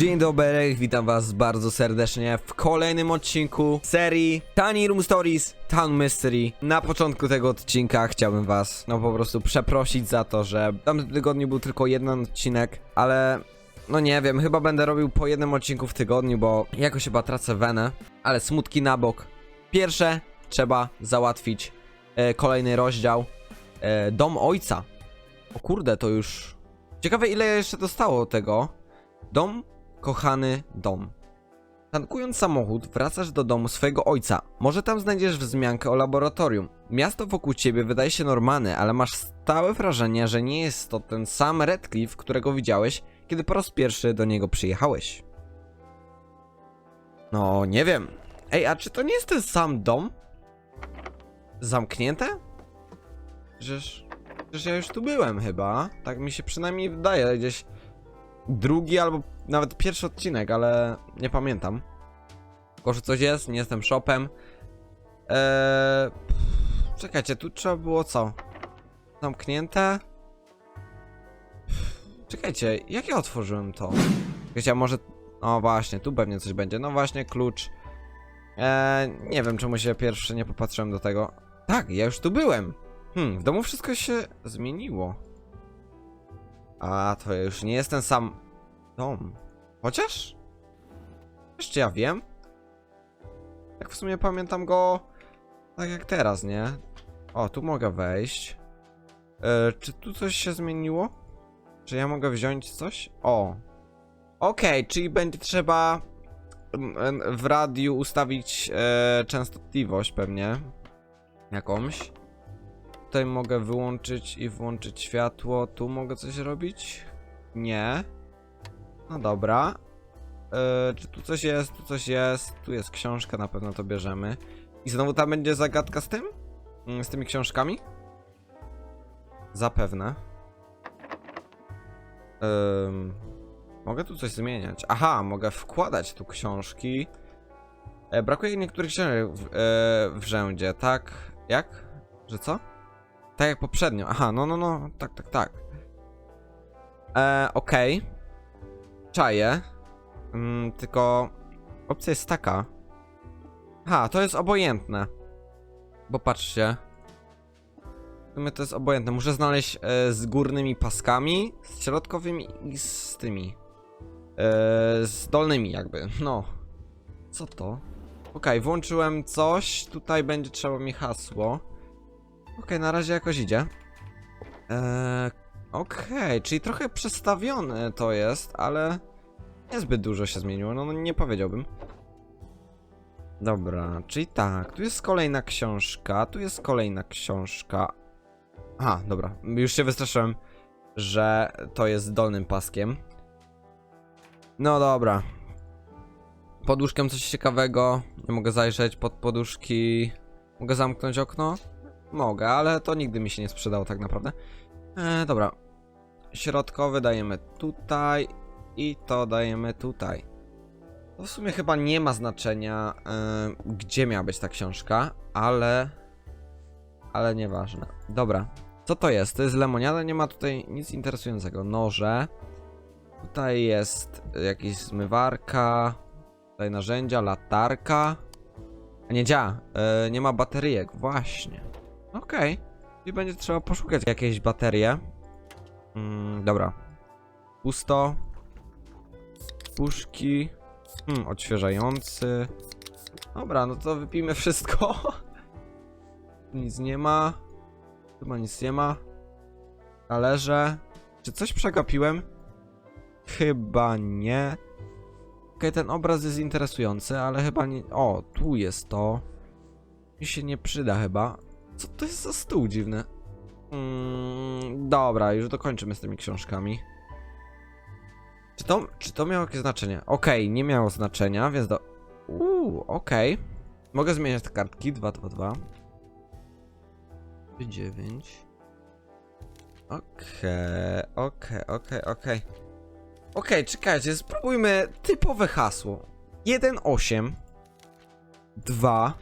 Dzień dobry, witam was bardzo serdecznie w kolejnym odcinku serii Tiny Room Stories Town Mystery. Na początku tego odcinka chciałbym was, no po prostu przeprosić za to, że w tamtym tygodniu był tylko jeden odcinek, ale no nie wiem, chyba będę robił po jednym odcinku w tygodniu, bo jakoś chyba tracę wenę, ale smutki na bok. Pierwsze trzeba załatwić e, kolejny rozdział, e, Dom Ojca. O kurde, to już... Ciekawe ile jeszcze dostało tego. Dom, kochany dom. Tankując samochód, wracasz do domu swojego ojca. Może tam znajdziesz wzmiankę o laboratorium. Miasto wokół ciebie wydaje się normalne, ale masz stałe wrażenie, że nie jest to ten sam Redcliffe, którego widziałeś, kiedy po raz pierwszy do niego przyjechałeś. No, nie wiem. Ej, a czy to nie jest ten sam dom? Zamknięte? Przecież, przecież ja już tu byłem chyba. Tak mi się przynajmniej wydaje, gdzieś drugi albo nawet pierwszy odcinek, ale nie pamiętam. Tylko, że coś jest, nie jestem shopem. Eee, pff, czekajcie, tu trzeba było co? Zamknięte? Pff, Czekajcie, jak ja otworzyłem to? Wiecie, a może... O właśnie, tu pewnie coś będzie. No właśnie, klucz. Eee, nie wiem, czemu się pierwszy nie popatrzyłem do tego. Tak, ja już tu byłem. Hmm, w domu wszystko się zmieniło. A, to już nie jest ten sam dom. Chociaż? Jeszcze ja wiem. Jak w sumie pamiętam go tak jak teraz, nie? O, tu mogę wejść. E, czy tu coś się zmieniło? Czy ja mogę wziąć coś? O. Okej, czyli będzie trzeba mm, em, w radiu ustawić e, częstotliwość pewnie. Jakąś. Tutaj mogę wyłączyć i włączyć światło. Tu mogę coś robić? Nie. No dobra. Yy, czy tu coś jest? Tu coś jest. Tu jest książka, na pewno to bierzemy. I znowu tam będzie zagadka z tym? Mm, Z tymi książkami? Zapewne. Ym, mogę tu coś zmieniać. Aha, mogę wkładać tu książki. E, brakuje niektórych książek w, e, w rzędzie, tak? Jak? Że co? Tak jak poprzednio. Aha, no, no, no, tak, tak, tak. E, okej. Czaję. Mm, tylko opcja jest taka. Ha, to jest obojętne. Bo patrzcie. W sumie to jest obojętne. Muszę znaleźć e, z górnymi paskami, z środkowymi i z tymi. E, z dolnymi jakby. No. Co to? Okej, włączyłem coś. Tutaj będzie trzeba mi hasło. Okej, na razie jakoś idzie. Eee, Okej, czyli trochę przestawione to jest, ale niezbyt dużo się zmieniło, no, no nie powiedziałbym. Dobra, czyli tak, tu jest kolejna książka, tu jest kolejna książka. Aha, dobra, już się wystraszyłem, że to jest dolnym paskiem. No dobra. Pod łóżkiem coś ciekawego, nie mogę zajrzeć pod poduszki. Mogę zamknąć okno? Mogę, ale to nigdy mi się nie sprzedało tak naprawdę. E, dobra. Środkowy dajemy tutaj i to dajemy tutaj. To w sumie chyba nie ma znaczenia, e, gdzie miała być ta książka, ale... Ale nieważne. Dobra. Co to jest? To jest lemoniada, nie ma tutaj nic interesującego. Noże. Tutaj jest jakaś zmywarka. Tutaj narzędzia, latarka. A nie działa. E, nie ma bateryjek, właśnie. Okej. I będzie trzeba poszukać jakiejś baterie. Mm, dobra. Pusto. Puszki. Hmm, odświeżający. Dobra, no to wypijmy wszystko. nic nie ma. Chyba nic nie ma. Talerze. Czy coś przegapiłem? Chyba nie. Okej, ten obraz jest interesujący, ale chyba nie... O, tu jest to. Mi się nie przyda chyba. Co to jest za stół dziwny? Mm, dobra, już dokończymy z tymi książkami. Czy to, czy to miało jakieś znaczenie? Okej, nie miało znaczenia, więc do... Uuu, okej. Mogę zmieniać te kartki. 2, 2, 2. 9. Okej, okej, okej, okej. Okej, czekajcie, spróbujmy typowe hasło. 1, 8. 2.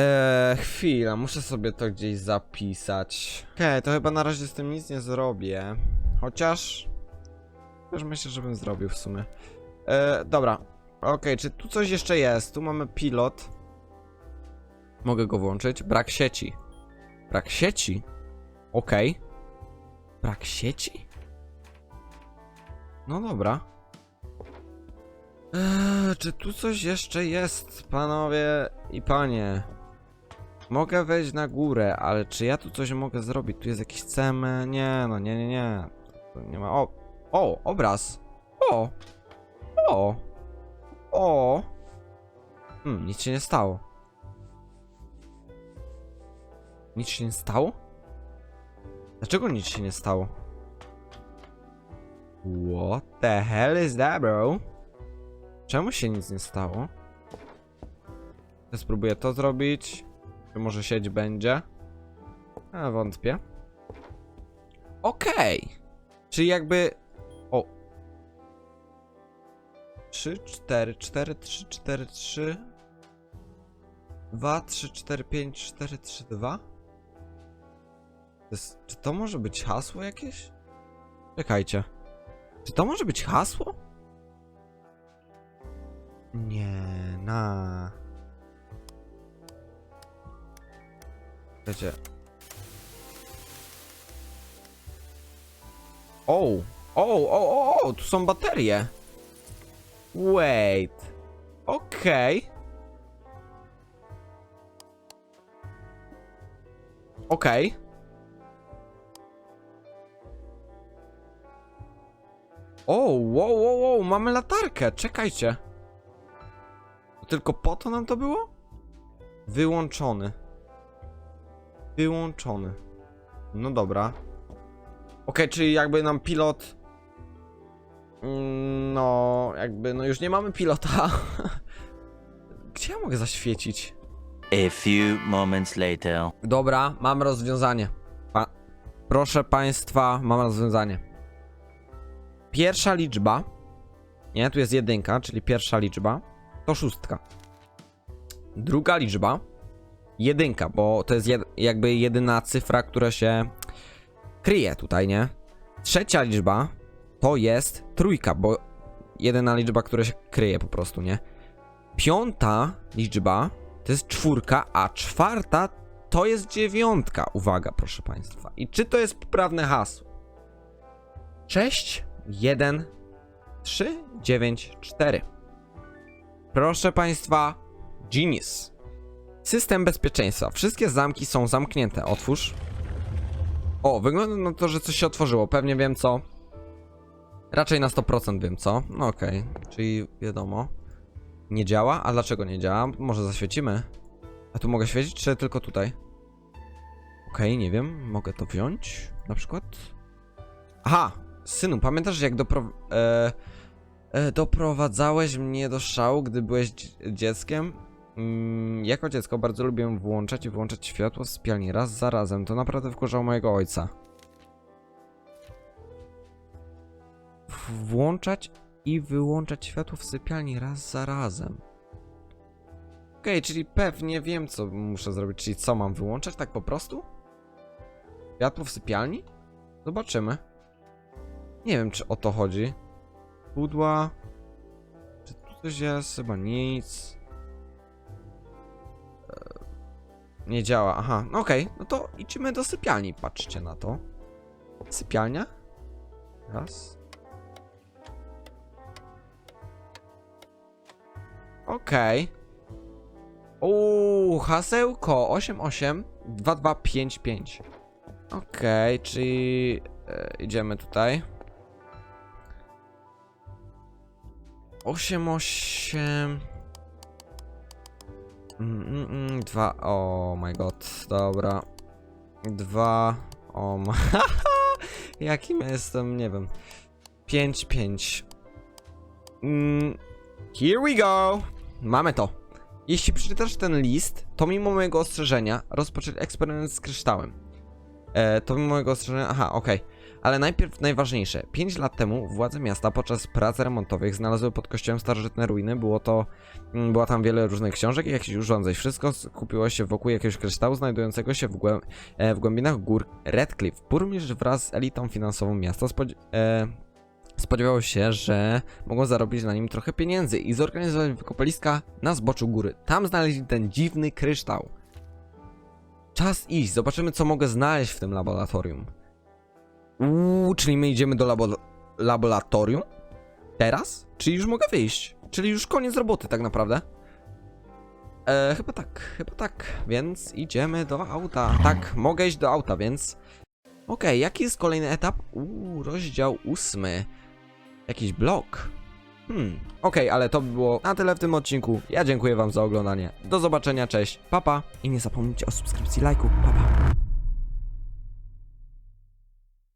Eee, chwila, muszę sobie to gdzieś zapisać. Okej, to chyba na razie z tym nic nie zrobię. Chociaż... Też myślę, że bym zrobił w sumie. E, dobra. Okej, czy tu coś jeszcze jest? Tu mamy pilot. Mogę go włączyć. Brak sieci. Brak sieci? Okej. Brak sieci? No dobra. Eee, czy tu coś jeszcze jest, panowie i panie? Mogę wejść na górę, ale czy ja tu coś mogę zrobić? Tu jest jakiś ceme? Nie, no nie, nie, nie. Tu nie ma. O! O! Obraz! O! O! O! Hmm, nic się nie stało. Nic się nie stało? Dlaczego nic się nie stało? What the hell is that, bro? Czemu się nic nie stało? Spróbuję to zrobić. Czy może sieć będzie? A, wątpię. Okej. Czyli jakby... O. 3, 4, 4, 3, 4, 3. 2, 3, 4, 5, 4, 3, 2. To jest, czy to może być hasło jakieś? Czekajcie. Czy to może być hasło? Wiecie. O! O, o, o, tu są baterie. Wait. Okej. Okej. O, wow, wow, wow, mamy latarkę, czekajcie. Tylko po to nam to było? Wyłączony. Wyłączony. No dobra. Okej, czyli jakby nam pilot... Mm, No, jakby, no już nie mamy pilota. Gdzie ja mogę zaświecić? A few moments later. Dobra, mam rozwiązanie. Pa Proszę państwa, mam rozwiązanie. Pierwsza liczba, nie, tu jest jedynka, czyli pierwsza liczba, to szóstka. Druga liczba, jedynka, bo to jest jed jakby jedyna cyfra, która się kryje tutaj, nie? Trzecia liczba to jest trójka, bo jedyna liczba, która się kryje po prostu, nie? Piąta liczba to jest czwórka, a czwarta to jest dziewiątka. Uwaga, proszę Państwa. I czy to jest poprawne hasło? 6, 1, 3, 9, 4. Proszę Państwa, Genius. System bezpieczeństwa. Wszystkie zamki są zamknięte. Otwórz. O, wygląda na to, że coś się otworzyło. Pewnie wiem co. Raczej na 100% wiem co. No okej, czyli wiadomo. Nie działa? A dlaczego nie działa? Może zaświecimy? A tu mogę świecić, czy tylko tutaj? Okej, nie wiem. Mogę to wziąć? Na przykład? Aha! Synu, pamiętasz jak dopro... E, e, doprowadzałeś mnie do szału, gdy byłeś dzie- dzieckiem? Mm, jako dziecko bardzo lubiłem włączać i wyłączać światło z sypialni raz za razem. To naprawdę wkurzało mojego ojca. Włączać i wyłączać światło w sypialni raz za razem. Okej, czyli pewnie wiem, co muszę zrobić. Czyli co mam wyłączać tak po prostu? Światło w sypialni? Zobaczymy. Nie wiem, czy o to chodzi. Pudła. Czy tu coś jest? Chyba nic. Nie działa, aha, no okej, no to idźmy do sypialni, patrzcie na to. Sypialnia? Raz. Okej. Uuu, hasełko 882255. Okej, czyli e, idziemy tutaj. 88 mm, mm, mm, 2 oh my god, dobra. 2 o ma Jakim jestem, nie wiem. 5 5 mm, Here we go! Mamy to. Jeśli przeczytasz ten list, to mimo mojego ostrzeżenia rozpocząć eksperyment z kryształem. E, to mimo mojego ostrzeżenia. Aha, okej. Ale najpierw najważniejsze. 5 lat temu władze miasta podczas prac remontowych znalazły pod kościołem starożytne ruiny. Było to. mm, Była tam wiele różnych książek i jakichś urządzeń. Wszystko skupiło się wokół jakiegoś kryształu znajdującego się w, e, w głębinach gór Redcliffe. Burmistrz wraz z elitą finansową miasta spodzi... e, spodziewał się, że mogą zarobić na nim trochę pieniędzy i zorganizować wykopaliska na zboczu góry. Tam znaleźli ten dziwny kryształ. Czas iść, zobaczymy co mogę znaleźć w tym laboratorium. Uuu, czyli my idziemy do labo laboratorium? Teraz? Czyli już mogę wyjść? Czyli już koniec roboty tak naprawdę? E, chyba tak, chyba tak, więc idziemy do auta. Tak, mogę iść do auta, więc... Okej, jaki jest kolejny etap? Uuu, rozdział ósmy. Jakiś blok. Hmm, okej, ale to by było na tyle w tym odcinku. Ja dziękuję wam za oglądanie. Do zobaczenia, cześć, papa. I nie zapomnijcie o subskrypcji, lajku, papa.